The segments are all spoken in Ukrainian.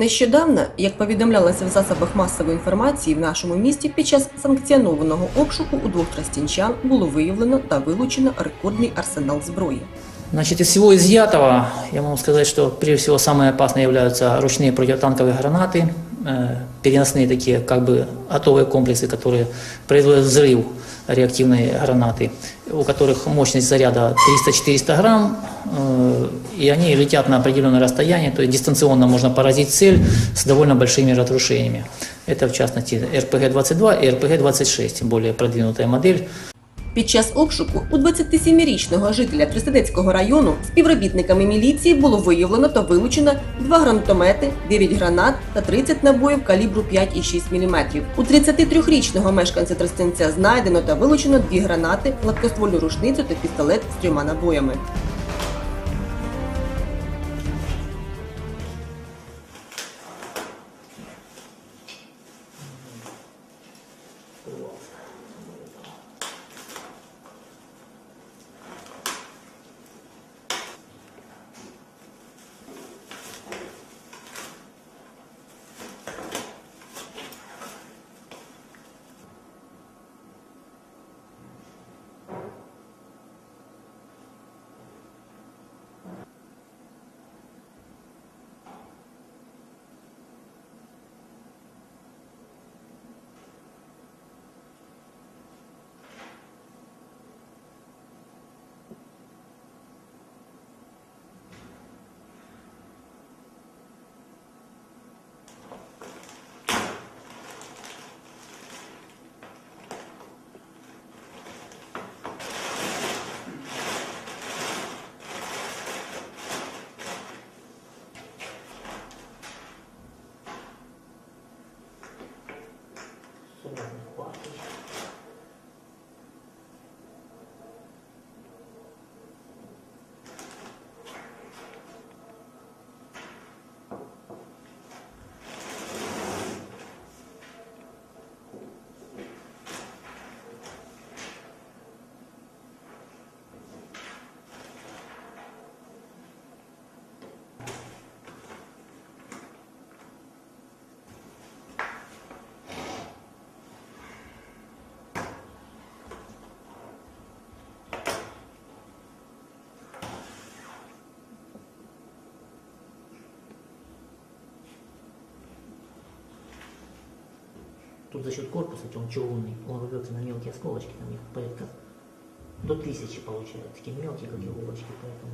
Нещодавно, як повідомлялося в засобах масової інформації в нашому місті, під час санкціонованого обшуку у двох тростянчан було виявлено та вилучено рекордний арсенал зброї. Значит, из всего изъятого, я могу сказать, что прежде всего самые опасные являются ручные противотанковые гранаты, э, переносные такие как бы готовые комплексы, которые производят взрыв реактивной гранаты, у которых мощность заряда 300-400 грамм, э, и они летят на определенное расстояние, то есть дистанционно можно поразить цель с довольно большими разрушениями. Это в частности РПГ-22 и РПГ-26, более продвинутая модель. Під час обшуку у 27-річного жителя Тростянецького району співробітниками міліції було виявлено та вилучено два гранатомети, 9 гранат та 30 набоїв калібру 5,6 мм. У 33-річного мешканця Тростянця знайдено та вилучено дві гранати, гладкоствольну рушницю та пістолет з трьома набоями. Тут за счет корпуса, он чугунный, он рвется на мелкие осколочки, там их порядка до тысячи получается, такие мелкие, как иголочки, поэтому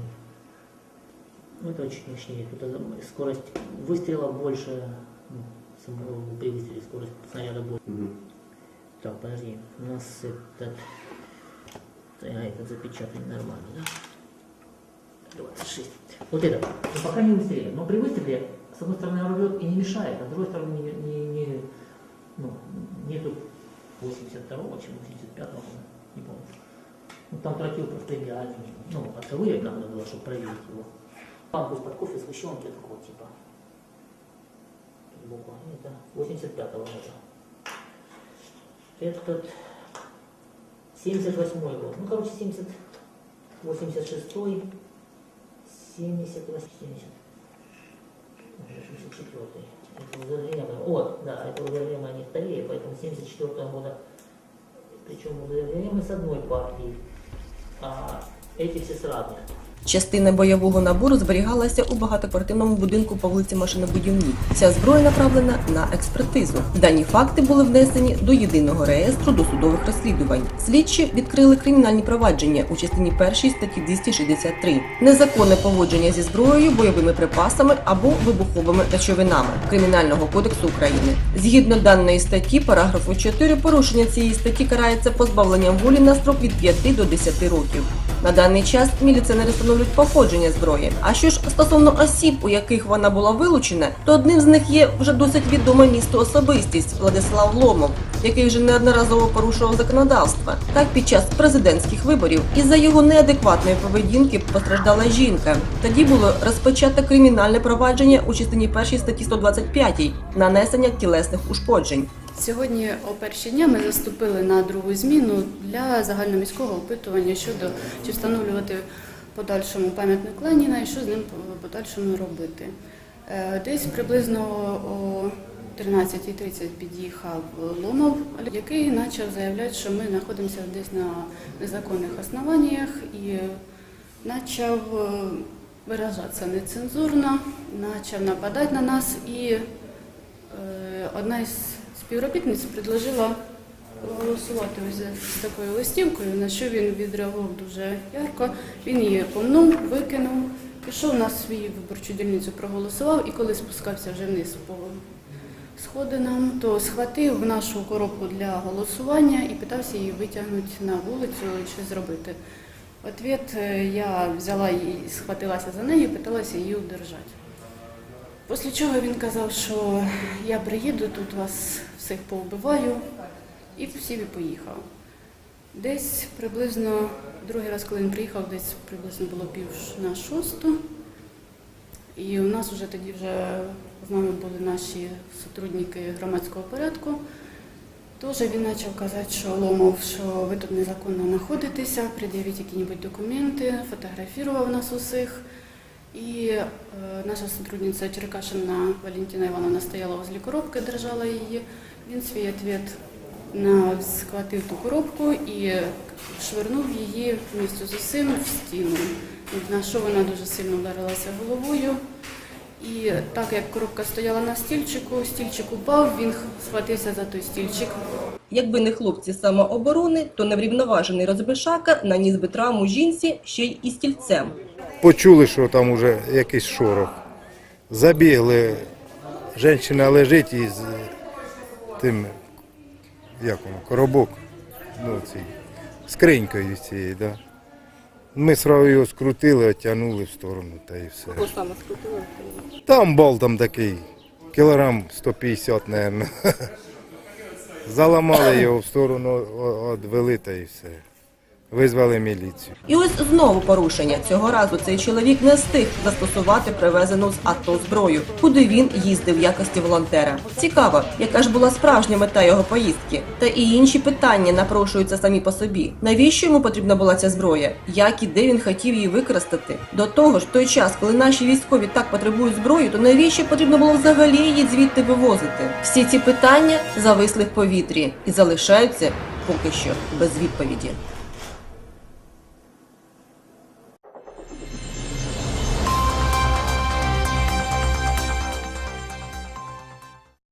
ну, это очень мощнее. Тут э, скорость выстрела больше, ну, самого при выстреле скорость снаряда больше. Так, подожди, у нас этот, а, этот запечатан нормально, да? 26. Вот это, ну, пока не выстрелит, но при выстреле, с одной стороны, рвет и не мешает, а с другой стороны, не, не, не- ну, нету 82-го, чем 85-го, не помню. Ну, там тротил просто идеальный. Ну, отковырять надо было, чтобы проверить его. Лампу из-под кофе сгущенки такого типа. Тут буква. Это 85-го года. Этот 78 год. Ну, короче, 70, 86 78, 70. 84 это возобновление, вот, да, это возобновление не вторые, поэтому 74 года, причем возобновление с одной партии, а эти все с разных. Частина бойового набору зберігалася у багатоквартирному будинку по вулиці Машинобудівній. Ця зброя направлена на експертизу. Дані факти були внесені до єдиного реєстру досудових розслідувань. Слідчі відкрили кримінальні провадження у частині першій статті 263 незаконне поводження зі зброєю, бойовими припасами або вибуховими речовинами Кримінального кодексу України. Згідно даної статті, параграфу 4, порушення цієї статті карається позбавленням волі на строк від 5 до 10 років. На даний час міліціонери встановлюють походження зброї. А що ж стосовно осіб, у яких вона була вилучена, то одним з них є вже досить відома місту особистість Владислав Ломов, який вже неодноразово порушував законодавство. Так, під час президентських виборів із-за його неадекватної поведінки постраждала жінка. Тоді було розпочато кримінальне провадження у частині першій статті 125 нанесення тілесних ушкоджень. Сьогодні о перші дня ми заступили на другу зміну для загальноміського опитування щодо чи встановлювати подальшому пам'ятник Леніна і що з ним подальшому робити. Е, Десь приблизно о 13.30 під'їхав Ломов, який почав заявляти, що ми знаходимося десь на незаконних основаннях і почав е, виражатися нецензурно, почав нападати на нас і е, одна із співробітниць предложила голосувати ось з такою листівкою, на що він відреагував дуже ярко. Він її помнув, викинув, пішов на свою виборчу дільницю, проголосував і коли спускався вже вниз по сходинам, то схватив нашу коробку для голосування і питався її витягнути на вулицю і зробити. Ответ е, я взяла її, схватилася за нею питалася її удержати. Після чого він казав, що я приїду, тут вас всіх повбиваю, і всів і поїхав. Десь приблизно, другий раз, коли він приїхав, десь приблизно було пів на шосту. І у нас вже тоді вже з нами були наші сотрудники громадського порядку. Теж він почав казати, що Ломов, що ви тут незаконно знаходитеся, пред'явіть які-небудь документи, фотографував нас усіх. І е, наша сотрудниця Черкашина Валентина Івановна стояла возле коробки, держала її. Він свій відповідь на схватив ту коробку і швирнув її місцю з усім в стіну. На що вона дуже сильно вдарилася головою. І так як коробка стояла на стільчику, стільчик упав, він схватився за той стільчик, Якби не хлопці самооборони, то неврівноважений розбишака наніс би травму жінці ще й і стільцем. Почули, що там уже якийсь шорох. Забігли, жінка лежить із тим, як воно, коробок, ну, цей, скринькою цією, да. Ми сразу його скрутили, оттягнули в сторону та і все. саме скрутили? Там там такий, кілограм 150, мабуть. Заламали його в сторону, відвели та і все. Визвали міліцію. І ось знову порушення. Цього разу цей чоловік не встиг застосувати привезену з АТО зброю, куди він їздив в якості волонтера. Цікаво, яка ж була справжня мета його поїздки. Та і інші питання напрошуються самі по собі. Навіщо йому потрібна була ця зброя? Як і де він хотів її використати? До того ж, в той час, коли наші військові так потребують зброї, то навіщо потрібно було взагалі її звідти вивозити? Всі ці питання зависли в повітрі і залишаються поки що без відповіді.